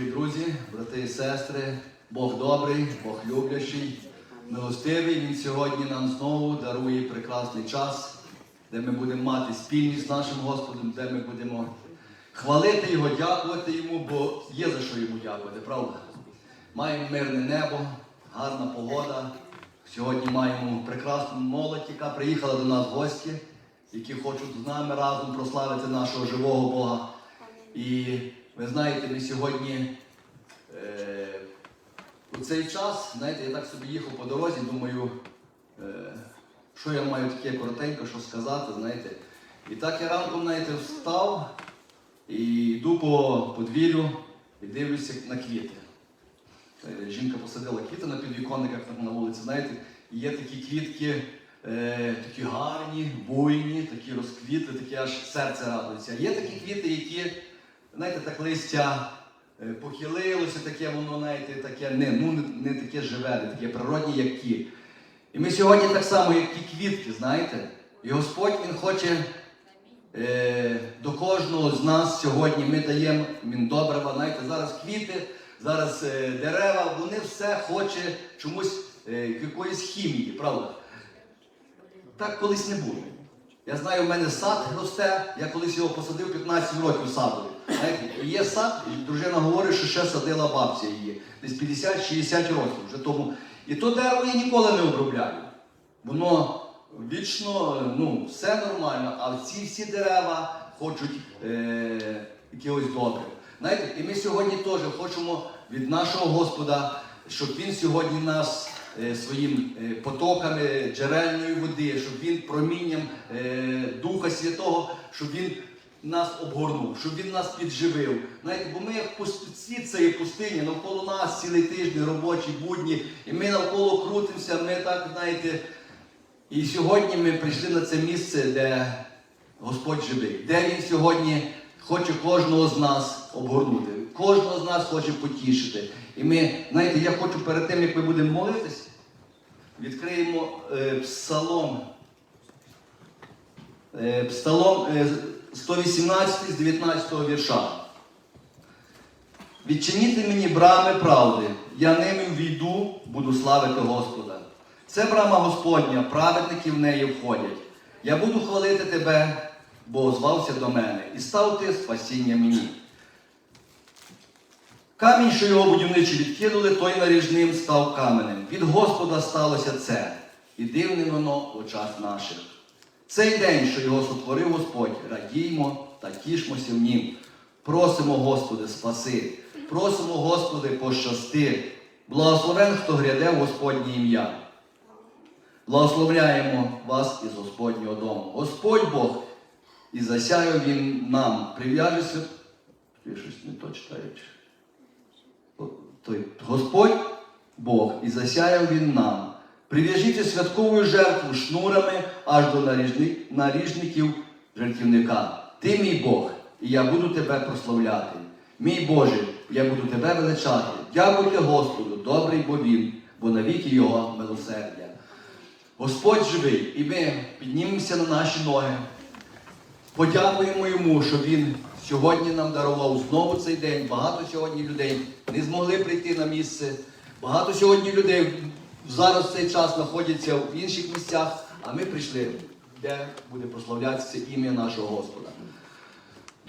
Дорогі друзі, брати і сестри, Бог добрий, Бог люблячий, милостивий. Він сьогодні нам знову дарує прекрасний час, де ми будемо мати спільність з нашим Господом, де ми будемо хвалити Його, дякувати Йому, бо є за що йому дякувати, правда? Маємо мирне небо, гарна погода. Сьогодні маємо прекрасну молодь, яка приїхала до нас в гості, які хочуть з нами разом прославити нашого живого Бога. І ви знаєте, ми сьогодні е, у цей час, знаєте, я так собі їхав по дорозі, думаю, е, що я маю таке коротенько, що сказати, знаєте. І так я ранком, знаєте, встав і йду по подвір'ю і дивлюся на квіти. Е, Жінка посадила квіти на підвіконниках там на вулиці, знаєте, і є такі квітки, е, такі гарні, буйні, такі розквіти, таке аж серце радується. Є такі квіти, які, знаєте, так листя е, похилилося, таке воно, знаєте, таке не, ну, не, не таке живе, не таке природні, як ті. І ми сьогодні так само, як ті квітки, знаєте, і Господь Він хоче е, до кожного з нас сьогодні ми даємо він добрива. Знаєте, зараз квіти, зараз е, дерева, вони все хоче чомусь е, якоїсь хімії, правда? Так колись не було. Я знаю, в мене сад росте, я колись його посадив 15 років садові. Є сад, і дружина говорить, що ще садила бабця її. Десь 50-60 років вже тому. І то дерево я ніколи не обробляю. Воно вічно, ну, все нормально, а ці всі дерева хочуть е, якогось добре. Знаєте, і ми сьогодні теж хочемо від нашого Господа, щоб він сьогодні нас е, своїм е, потоками джерельної води, щоб він промінням е, Духа Святого, щоб він нас обгорнув, щоб він нас підживив. Знаєте, бо ми як пуст- світ цієї пустині, навколо нас цілий тиждень робочі будні, і ми навколо крутимося, ми так, знаєте. І сьогодні ми прийшли на це місце, де Господь живий, де Він сьогодні хоче кожного з нас обгорнути, кожного з нас хоче потішити. І ми, знаєте, я хочу перед тим, як ми будемо молитись, відкриємо е, псалом. Е, псалом е, 118 з 19 вірша. Відчиніте мені брами правди, я ними війду, буду славити Господа. Це брама Господня, праведники в неї входять. Я буду хвалити тебе, бо озвався до мене, і став ти спасіння мені. Камінь, що його будівничі відкинули, той наріжним став каменем. Від Господа сталося це, і дивним воно в очах наших. Цей день, що його сотворив Господь, радіймо та тішмося в нім. Просимо, Господи, спаси, просимо, Господи, пощасти. Благословен, хто гряде в Господнє ім'я. Благословляємо вас із Господнього дому. Господь Бог, і засяяв Він нам. Прив'яже свят... Я щось не то читаючи. Господь Бог, і засяяв Він нам. Прив'яжіться святкову жертву шнурами аж до наріжників жертівника. Ти мій Бог, і я буду тебе прославляти. Мій Боже, я буду тебе величати. Дякуйте Господу, добрий бо він, бо навіки Його милосердя. Господь живий, і ми піднімемося на наші ноги. Подякуємо йому, що він сьогодні нам дарував знову цей день. Багато сьогодні людей не змогли прийти на місце. Багато сьогодні людей зараз в цей час знаходяться в інших місцях, а ми прийшли, де буде прославлятися ім'я нашого Господа.